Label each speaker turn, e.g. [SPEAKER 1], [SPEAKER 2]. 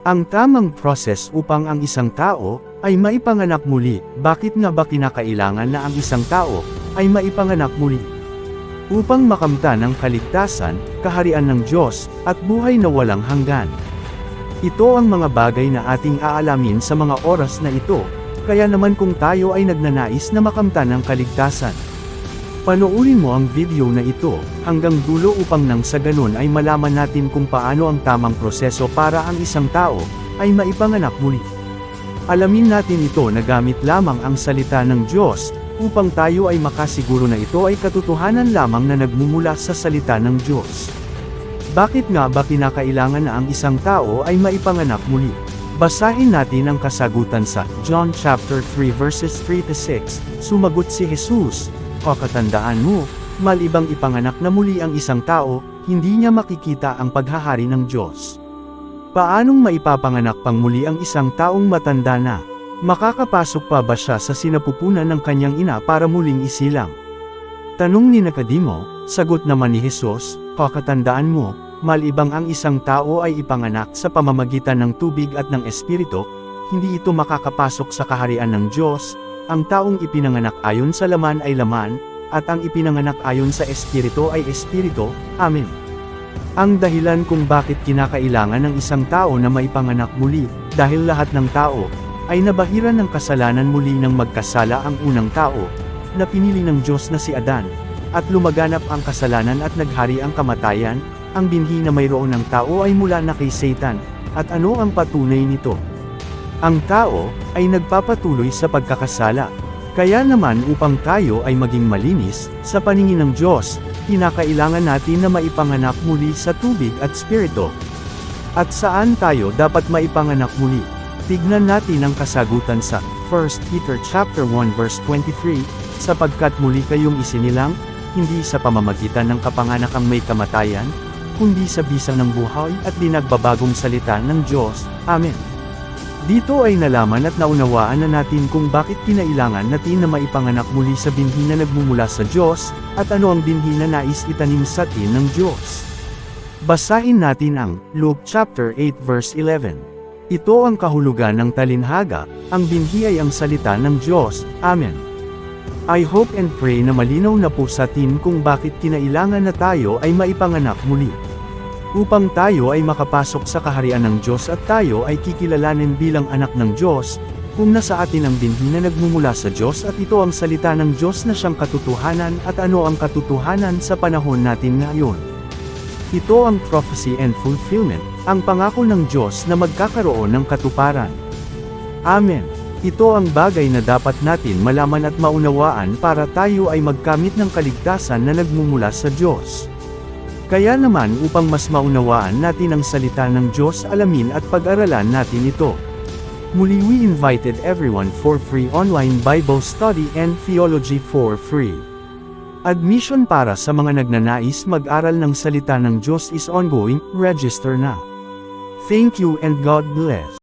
[SPEAKER 1] Ang tamang process upang ang isang tao ay maipanganak muli, bakit nga ba kinakailangan na ang isang tao ay maipanganak muli? Upang makamtan ang kaligtasan, kaharian ng Diyos, at buhay na walang hanggan. Ito ang mga bagay na ating aalamin sa mga oras na ito, kaya naman kung tayo ay nagnanais na makamtan ang kaligtasan. Panoorin mo ang video na ito, hanggang dulo upang nang sa ganun ay malaman natin kung paano ang tamang proseso para ang isang tao, ay maipanganak muli. Alamin natin ito na gamit lamang ang salita ng Diyos, upang tayo ay makasiguro na ito ay katotohanan lamang na nagmumula sa salita ng Diyos. Bakit nga ba kinakailangan na ang isang tao ay maipanganak muli? Basahin natin ang kasagutan sa John chapter 3 verses 3 to 6. Sumagot si Jesus, Kakatandaan mo, malibang ipanganak na muli ang isang tao, hindi niya makikita ang paghahari ng Diyos. Paanong maipapanganak pang muli ang isang taong matanda na? Makakapasok pa ba siya sa sinapupunan ng kanyang ina para muling isilang? Tanong ni Nakadimo, sagot naman ni Jesus, kakatandaan mo, malibang ang isang tao ay ipanganak sa pamamagitan ng tubig at ng espiritu, hindi ito makakapasok sa kaharian ng Diyos, ang taong ipinanganak ayon sa laman ay laman, at ang ipinanganak ayon sa espiritu ay espiritu, amen. Ang dahilan kung bakit kinakailangan ng isang tao na maipanganak muli, dahil lahat ng tao, ay nabahiran ng kasalanan muli ng magkasala ang unang tao, na pinili ng Diyos na si Adan, at lumaganap ang kasalanan at naghari ang kamatayan, ang binhi na mayroon ng tao ay mula na kay Satan, at ano ang patunay nito? Ang tao, ay nagpapatuloy sa pagkakasala. Kaya naman upang tayo ay maging malinis, sa paningin ng Diyos, kinakailangan natin na maipanganak muli sa tubig at spirito. At saan tayo dapat maipanganak muli? Tignan natin ang kasagutan sa 1 Peter chapter 1 verse 23, sapagkat muli kayong isinilang, hindi sa pamamagitan ng kapanganakang may kamatayan, kundi sa bisa ng buhay at dinagbabagong salita ng Diyos. Amen. Dito ay nalaman at naunawaan na natin kung bakit kinailangan natin na maipanganak muli sa binhi na nagmumula sa Diyos, at ano ang binhi na nais itanim sa atin ng Diyos. Basahin natin ang Luke chapter 8 verse 11. Ito ang kahulugan ng talinhaga, ang binhi ay ang salita ng Diyos. Amen. I hope and pray na malinaw na po sa atin kung bakit kinailangan na tayo ay maipanganak muli. Upang tayo ay makapasok sa kaharian ng Diyos at tayo ay kikilalanin bilang anak ng Diyos, kung nasa atin ang binhi na nagmumula sa Diyos at ito ang salita ng Diyos na siyang katotohanan at ano ang katotohanan sa panahon natin ngayon. Ito ang prophecy and fulfillment, ang pangako ng Diyos na magkakaroon ng katuparan. Amen. Ito ang bagay na dapat natin malaman at maunawaan para tayo ay magkamit ng kaligtasan na nagmumula sa Diyos. Kaya naman upang mas maunawaan natin ang salita ng Diyos alamin at pag-aralan natin ito. Muli we invited everyone for free online Bible study and theology for free. Admission para sa mga nagnanais mag-aral ng salita ng Diyos is ongoing, register na. Thank you and God bless.